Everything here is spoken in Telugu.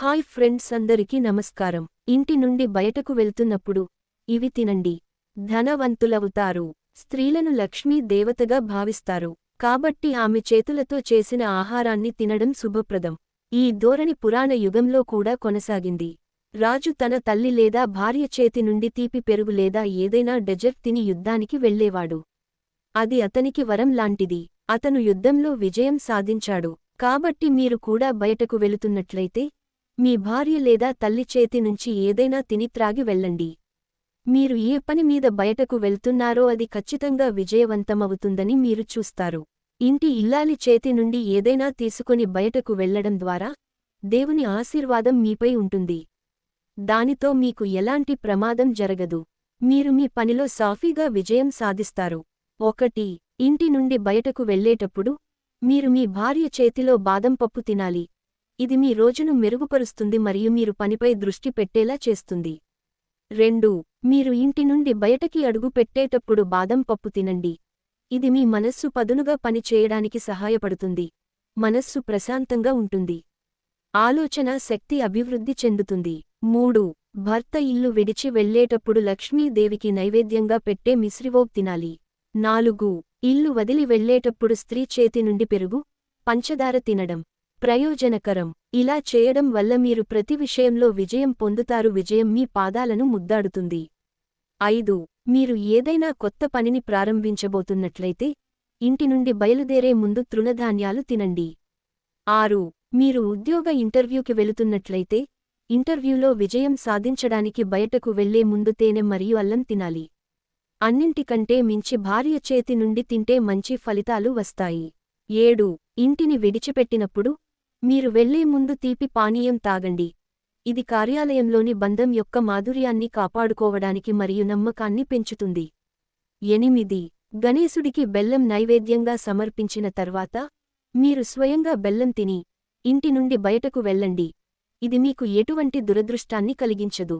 హాయ్ ఫ్రెండ్స్ అందరికీ నమస్కారం. ఇంటి నుండి బయటకు వెళ్తున్నప్పుడు ఇవి తినండి. ధనవంతులవుతారు. స్త్రీలను లక్ష్మీ దేవతగా భావిస్తారు. కాబట్టి ఆమె చేతులతో చేసిన ఆహారాన్ని తినడం శుభప్రదం. ఈ ధోరణి పురాణ యుగంలో కూడా కొనసాగింది. రాజు తన తల్లి లేదా భార్య చేతి నుండి తీపి పెరుగు లేదా ఏదైనా డెజర్ట్ తిని యుద్ధానికి వెళ్ళేవాడు అది అతనికి వరం లాంటిది. అతను యుద్ధంలో విజయం సాధించాడు. కాబట్టి మీరు కూడా బయటకు వెళుతున్నట్లయితే మీ భార్య లేదా తల్లి చేతి నుంచి ఏదైనా తిని త్రాగి వెళ్ళండి. మీరు ఏ పని మీద బయటకు వెళ్తున్నారో అది ఖచ్చితంగా విజయవంతమవుతుందని మీరు చూస్తారు. ఇంటి ఇల్లాలి చేతి నుండి ఏదైనా తీసుకొని బయటకు వెళ్ళడం ద్వారా దేవుని ఆశీర్వాదం మీపై ఉంటుంది. దానితో మీకు ఎలాంటి ప్రమాదం జరగదు. మీరు మీ పనిలో సాఫీగా విజయం సాధిస్తారు. ఒకటి ఇంటి నుండి బయటకు వెళ్ళేటప్పుడు మీరు మీ భార్య చేతిలో బాదం పప్పు తినాలి. ఇది మీ రోజును మెరుగుపరుస్తుంది మరియు మీరు పనిపై దృష్టి పెట్టేలా చేస్తుంది. రెండు మీరు ఇంటి నుండి బయటకి అడుగు పెట్టేటప్పుడు బాదం పప్పు తినండి. ఇది మీ మనస్సు పదునుగా పని చేయడానికి సహాయపడుతుంది. మనస్సు ప్రశాంతంగా ఉంటుంది. ఆలోచన శక్తి అభివృద్ధి చెందుతుంది. మూడు భర్త ఇల్లు విడిచి వెళ్ళేటప్పుడు లక్ష్మీదేవికి నైవేద్యంగా పెట్టే మిశ్రివోగ్ తినాలి. నాలుగు ఇల్లు వదిలి వెళ్ళేటప్పుడు స్త్రీ చేతి నుండి పెరుగు పంచదార తినడం. ప్రయోజనకరం. ఇలా చేయడం వల్ల మీరు ప్రతి విషయంలో విజయం పొందుతారు. విజయం మీ పాదాలను ముద్దాడుతుంది. ఐదు. మీరు ఏదైనా కొత్త పనిని ప్రారంభించబోతున్నట్లయితే ఇంటి నుండి బయలుదేరే ముందు తృణధాన్యాలు తినండి. ఆరు. మీరు ఉద్యోగ ఇంటర్వ్యూకి వెళుతున్నట్లయితే ఇంటర్వ్యూలో విజయం సాధించడానికి బయటకు వెళ్ళే ముందు తేనె మరియు అల్లం తినాలి. అన్నింటికంటే మించి భార్య చేతి నుండి తింటే మంచి ఫలితాలు వస్తాయి. ఏడు. ఇంటిని విడిచిపెట్టినప్పుడు మీరు వెళ్ళే ముందు తీపి పానీయం తాగండి. ఇది కార్యాలయంలోని బంధం యొక్క మాధుర్యాన్ని కాపాడుకోవడానికి మరియు నమ్మకాన్ని పెంచుతుంది. ఎనిమిది. గణేశుడికి బెల్లం నైవేద్యంగా సమర్పించిన తర్వాత మీరు స్వయంగా బెల్లం తిని ఇంటి నుండి బయటకు వెళ్ళండి. ఇది మీకు ఎటువంటి దురదృష్టాన్ని కలిగించదు.